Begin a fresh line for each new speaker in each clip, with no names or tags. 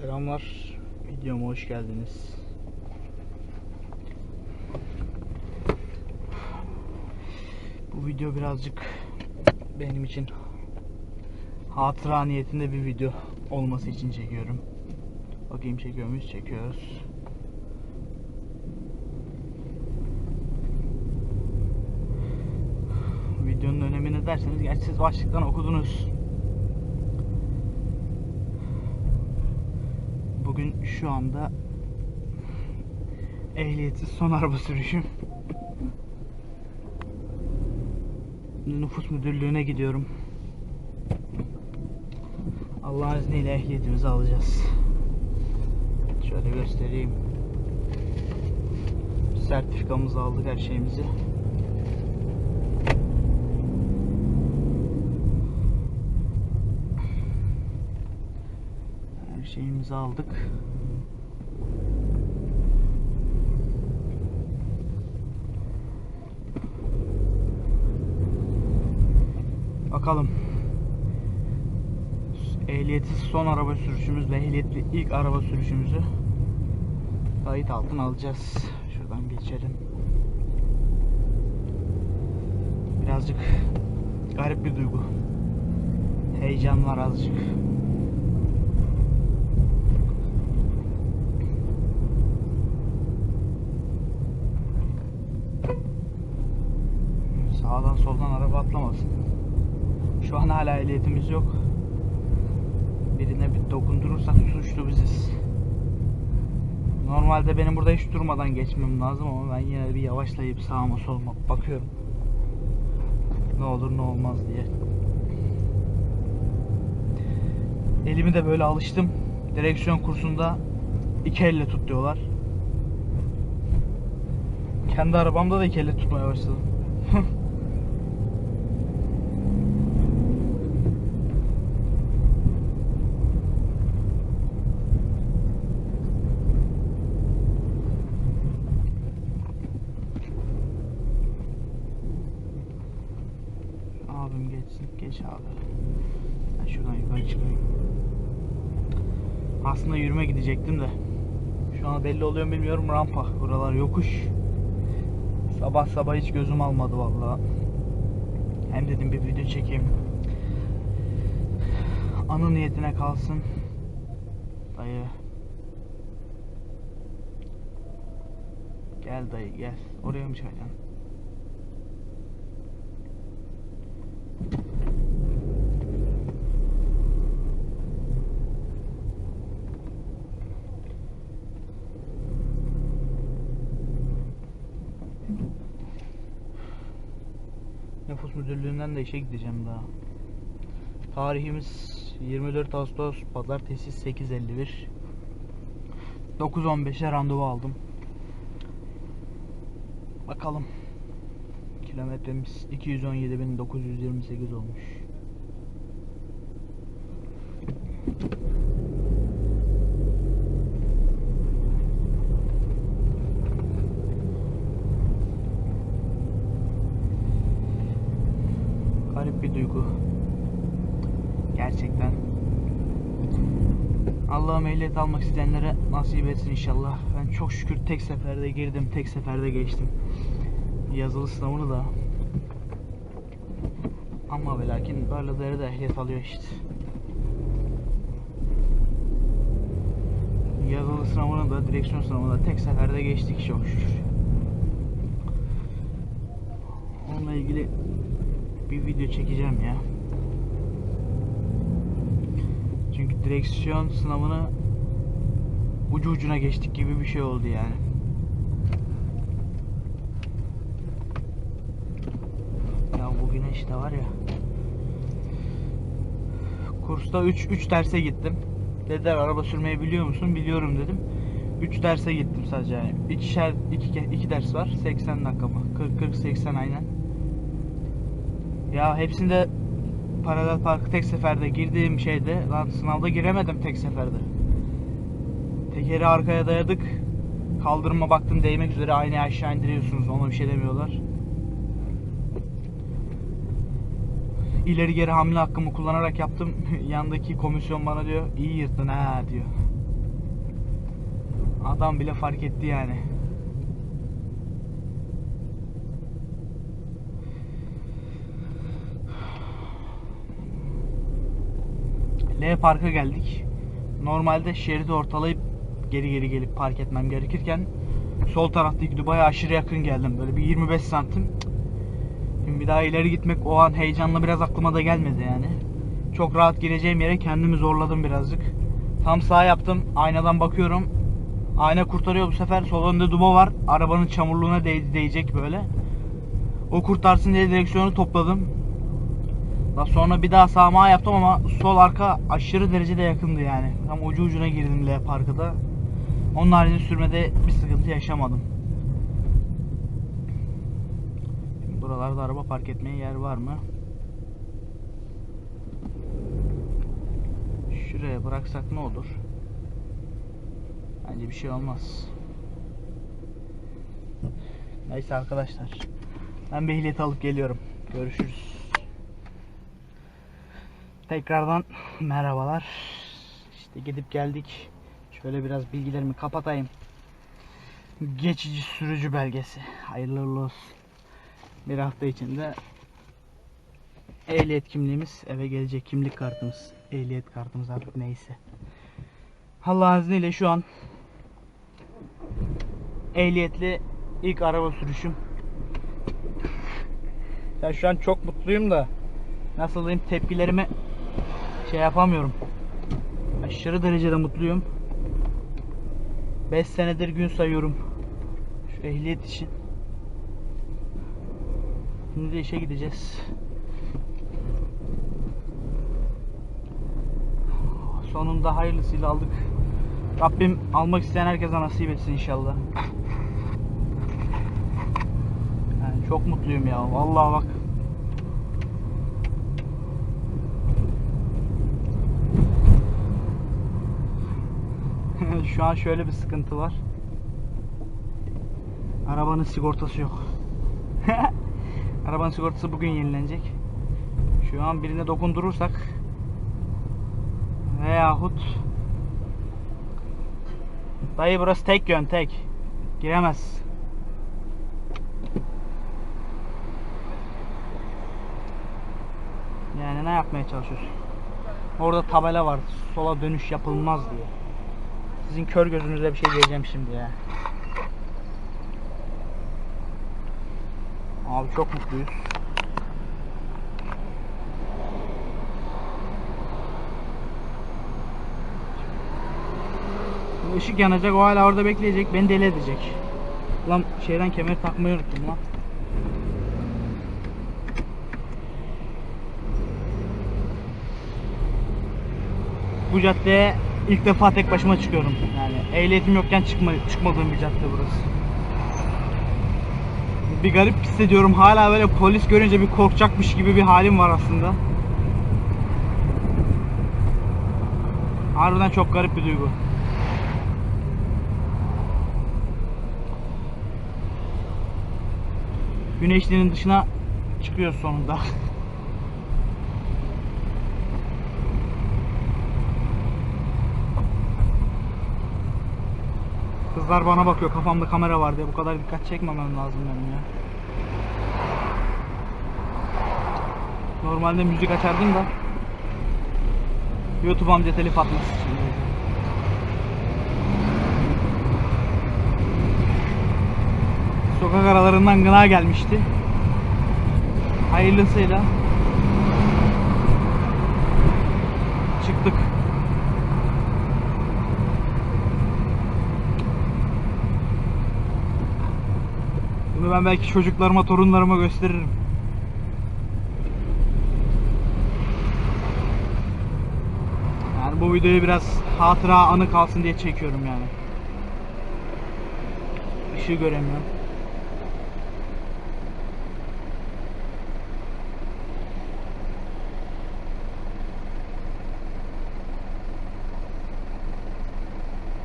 Selamlar. Videoma hoş geldiniz. Bu video birazcık benim için hatıra niyetinde bir video olması için çekiyorum. Bakayım çekiyor muyuz? Çekiyoruz. Videonun önemi ne derseniz gerçi siz başlıktan okudunuz. Bugün şu anda ehliyetsiz son araba sürüşüm. Nüfus müdürlüğüne gidiyorum. Allah'ın izniyle ehliyetimizi alacağız. Şöyle göstereyim. Sertifikamızı aldık her şeyimizi. Her şeyimizi aldık. Bakalım. Ehliyetsiz son araba sürüşümüz ve ehliyetli ilk araba sürüşümüzü kayıt altına alacağız. Şuradan geçelim. Birazcık garip bir duygu. Heyecan var azıcık. Sağdan soldan araba atlamasın. Şu an hala ehliyetimiz yok. Birine bir dokundurursak suçlu biziz. Normalde benim burada hiç durmadan geçmem lazım ama ben yine bir yavaşlayıp sağıma soluma bakıyorum. Ne olur ne olmaz diye. Elimi de böyle alıştım. Direksiyon kursunda iki elle tut diyorlar. Kendi arabamda da iki elle tutmaya başladım. Geç. Ben şuradan yukarı çıkayım. Aslında yürüme gidecektim de. Şu an belli oluyor bilmiyorum rampa. Buralar yokuş. Sabah sabah hiç gözüm almadı vallahi. Hem dedim bir video çekeyim. Anı niyetine kalsın. Dayı. Gel dayı gel. Oraya mı çıkacaksın? Nüfus müdürlüğünden de işe gideceğim daha. Tarihimiz 24 Ağustos Pazartesi 8.51 9.15'e randevu aldım. Bakalım. Kilometremiz 217.928 olmuş. Garip bir duygu. Gerçekten. Allah'ım ehliyet almak isteyenlere nasip etsin inşallah. Ben çok şükür tek seferde girdim, tek seferde geçtim. Yazılı sınavını da. Ama ve lakin böyle de ehliyet alıyor işte. Yazılı sınavını da, direksiyon sınavını da tek seferde geçtik çok şükür. Onunla ilgili bir video çekeceğim ya. Çünkü direksiyon sınavını ucu ucuna geçtik gibi bir şey oldu yani. Ya bu güneş de var ya. Kursta 3 3 derse gittim. Dediler araba sürmeyi biliyor musun? Biliyorum dedim. 3 derse gittim sadece yani. İkişer iki, iki ders var. 80 dakika mı? 40 40 80 aynen. Ya hepsinde paralel parkı tek seferde girdiğim şeyde lan sınavda giremedim tek seferde. Tekeri arkaya dayadık. Kaldırıma baktım değmek üzere aynı aşağı indiriyorsunuz. Ona bir şey demiyorlar. ileri geri hamle hakkımı kullanarak yaptım. Yandaki komisyon bana diyor iyi yırttın ha diyor. Adam bile fark etti yani. L Park'a geldik. Normalde şeridi ortalayıp geri geri gelip park etmem gerekirken sol taraftaki Dubai'ye aşırı yakın geldim. Böyle bir 25 santim. Şimdi bir daha ileri gitmek o an heyecanla biraz aklıma da gelmedi yani. Çok rahat gireceğim yere kendimi zorladım birazcık. Tam sağ yaptım. Aynadan bakıyorum. Ayna kurtarıyor bu sefer. Sol önde duba var. Arabanın çamurluğuna değ- değecek böyle. O kurtarsın diye direksiyonu topladım. Daha sonra bir daha sağma yaptım ama sol arka aşırı derecede yakındı yani. Tam ucu ucuna girdim L parkada. Onun haricinde sürmede bir sıkıntı yaşamadım. Şimdi buralarda araba park etmeye yer var mı? Şuraya bıraksak ne olur? Bence bir şey olmaz. Neyse arkadaşlar. Ben bir ehliyet alıp geliyorum. Görüşürüz. Tekrardan merhabalar. İşte gidip geldik. Şöyle biraz bilgilerimi kapatayım. Geçici sürücü belgesi. Hayırlı olsun. Bir hafta içinde ehliyet kimliğimiz eve gelecek kimlik kartımız. Ehliyet kartımız artık neyse. Allah'ın izniyle şu an ehliyetli ilk araba sürüşüm. Ya şu an çok mutluyum da nasıl diyeyim tepkilerimi şey yapamıyorum. Aşırı derecede mutluyum. 5 senedir gün sayıyorum. Şu ehliyet için. Şimdi de işe gideceğiz. Sonunda hayırlısıyla aldık. Rabbim almak isteyen herkese nasip etsin inşallah. Yani çok mutluyum ya. Vallahi bak. Şu an şöyle bir sıkıntı var. Arabanın sigortası yok. Arabanın sigortası bugün yenilenecek. Şu an birine dokundurursak veyahut Dayı burası tek yön tek. Giremez. Yani ne yapmaya çalışıyorsun? Orada tabela var. Sola dönüş yapılmaz diye. Sizin kör gözünüze bir şey diyeceğim şimdi ya. Abi çok mutluyuz. Şimdi Işık yanacak, o hala orada bekleyecek, beni deli edecek. Lan şeyden kemer takmayı unuttum lan. Bu caddeye ilk defa tek başıma çıkıyorum. Yani ehliyetim yokken çıkma, çıkmadığım bir cadde burası. Bir garip hissediyorum. Hala böyle polis görünce bir korkacakmış gibi bir halim var aslında. Harbiden çok garip bir duygu. Güneşliğinin dışına çıkıyoruz sonunda. Kızlar bana bakıyor kafamda kamera var diye bu kadar dikkat çekmemem lazım benim ya. Normalde müzik açardım da YouTube amca telif atmış. Sokak aralarından gına gelmişti. Hayırlısıyla çıktık. Bunu ben belki çocuklarıma, torunlarıma gösteririm. Yani bu videoyu biraz hatıra anı kalsın diye çekiyorum yani. Işığı göremiyorum.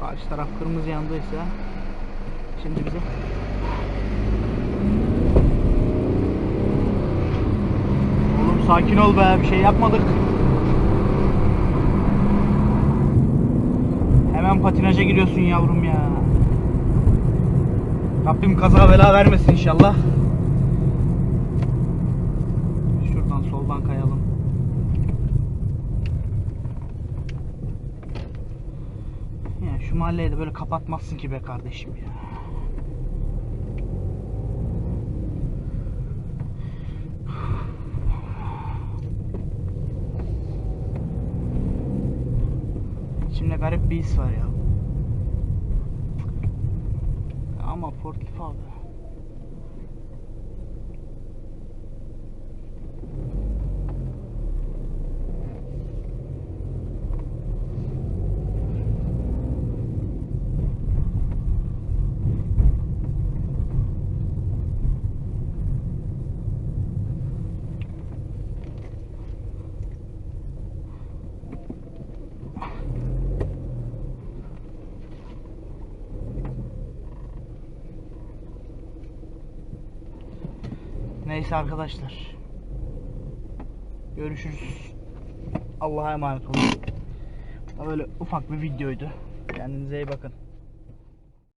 Karşı taraf kırmızı yandıysa şimdi bize sakin ol be bir şey yapmadık. Hemen patinaja giriyorsun yavrum ya. Rabbim kaza bela vermesin inşallah. Şuradan soldan kayalım. Ya şu mahalleyi de böyle kapatmazsın ki be kardeşim ya. Garip bir his var ya. Ama portif abi. Neyse arkadaşlar. Görüşürüz. Allah'a emanet olun. Böyle ufak bir videoydu. Kendinize iyi bakın.